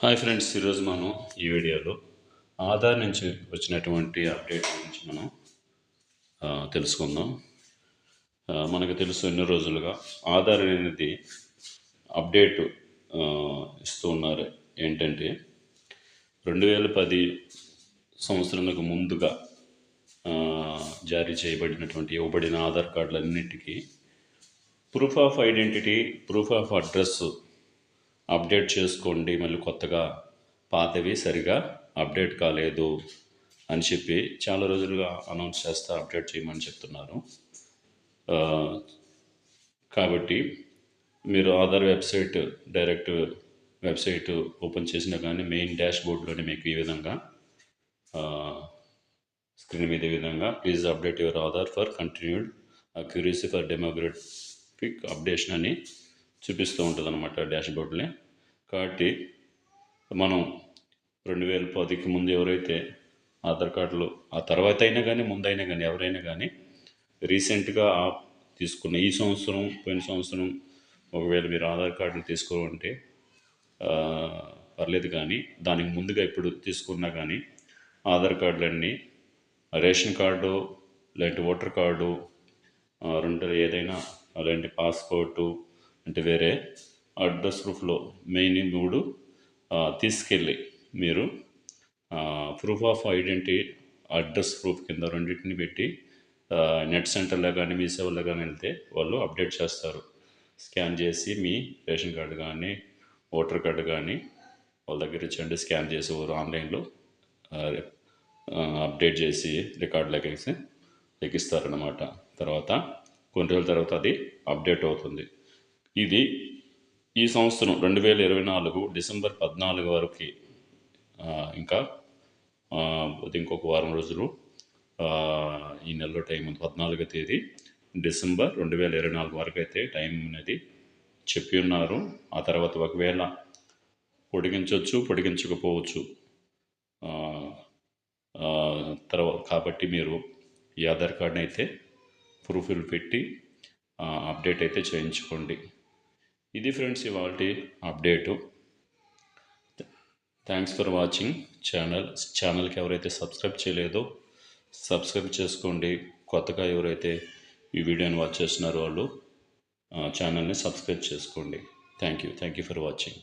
Hi friends ఈరోజు మనం ఈ వీడియోలో ఆధార్ నుంచి వచ్చినటువంటి అప్డేట్ గురించి మనం తెలుసుకుందాం. మనకు తెలుసు ఎన్నో రోజులుగా ఆధార్ అనేది అప్డేట్ ఇస్తూ ఉన్నారు. ఏంటంటే రెండు వేల పది సంవత్సరాలకు ముందుగా జారీ చేయబడినటువంటి ఇవ్వబడిన Aadhaar కార్డులన్నిటికీ proof of identity proof of address update చేసుకోండి మళ్ళీ కొత్తగా పాతవి సరిగా అప్డేట్ కాలేదు అని చెప్పి చాలా రోజులుగా అనౌన్స్ చేస్తా అప్డేట్ చేయమని చెప్తున్నారు. కాబట్టి మీరు Aadhaar website direct website open చేసినా కానీ మెయిన్ డాష్ బోర్డ్లోనే మీకు ఈ విధంగా స్క్రీన్ మీద ఈ విధంగా please update your Aadhaar for continued accuracy for demographic updation అని చూపిస్తూ ఉంటుంది అనమాట డాష్ బోర్డుని కాబట్టి మనం రెండు వేల పదికి ముందు ఎవరైతే ఆధార్ కార్డులు ఆ తర్వాత అయినా కానీ ముందైనా కానీ ఎవరైనా కానీ రీసెంట్గా తీసుకున్న ఈ సంవత్సరం పోయిన సంవత్సరం ఒకవేళ మీరు ఆధార్ కార్డులు తీసుకోవాలంటే పర్లేదు కానీ దానికి ముందుగా ఇప్పుడు తీసుకున్నా కానీ ఆధార్ కార్డులన్నీ రేషన్ కార్డు లేదంటే ఓటర్ కార్డు రెండు ఏదైనా అలాంటి పాస్పోర్టు అంటే వేరే అడ్రస్ ప్రూఫ్లో మెయిన్ మూడు తీసుకెళ్ళి మీరు proof of identity address proof కింద రెండింటిని పెట్టి నెట్ సెంటర్లో కానీ మీ సేవలో కానీ వెళ్తే వాళ్ళు అప్డేట్ చేస్తారు. స్కాన్ చేసి మీ రేషన్ కార్డు కానీ ఓటర్ కార్డు కానీ వాళ్ళ దగ్గర ఇచ్చండి స్కాన్ చేసి వారు ఆన్లైన్లో అప్డేట్ చేసి రికార్డులోకి వేసి ఎక్కిస్తారనమాట తర్వాత కొన్ని రోజుల తర్వాత అది అప్డేట్ అవుతుంది. ఇది ఈ సంవత్సరం రెండు వేల ఇరవై నాలుగు డిసెంబర్ పద్నాలుగు వరకు ఇంకా ఇంకొక వారం రోజులు ఈ నెలలో టైం ఉంది పద్నాలుగో తేదీ డిసెంబర్ రెండు వేల ఇరవై నాలుగు వరకు అయితే టైం అనేది చెప్పి ఉన్నారు. ఆ తర్వాత ఒకవేళ పొడిగించవచ్చు పొడిగించకపోవచ్చు తర్వాత కాబట్టి మీరు ఈ ఆధార్ కార్డ్ని అయితే ప్రూఫ్లు పెట్టి అప్డేట్ అయితే చేయించుకోండి. ఇది ఫ్రెండ్స్ ఇవాళ update. Thanks for watching channel ఛానల్కి ఎవరైతే సబ్స్క్రైబ్ చేయలేదో సబ్స్క్రైబ్ చేసుకోండి. కొత్తగా ఎవరైతే ఈ వీడియోని వాచ్ చేస్తున్నారో వాళ్ళు ఛానల్ని సబ్స్క్రైబ్ చేసుకోండి. Thank you thank you for watching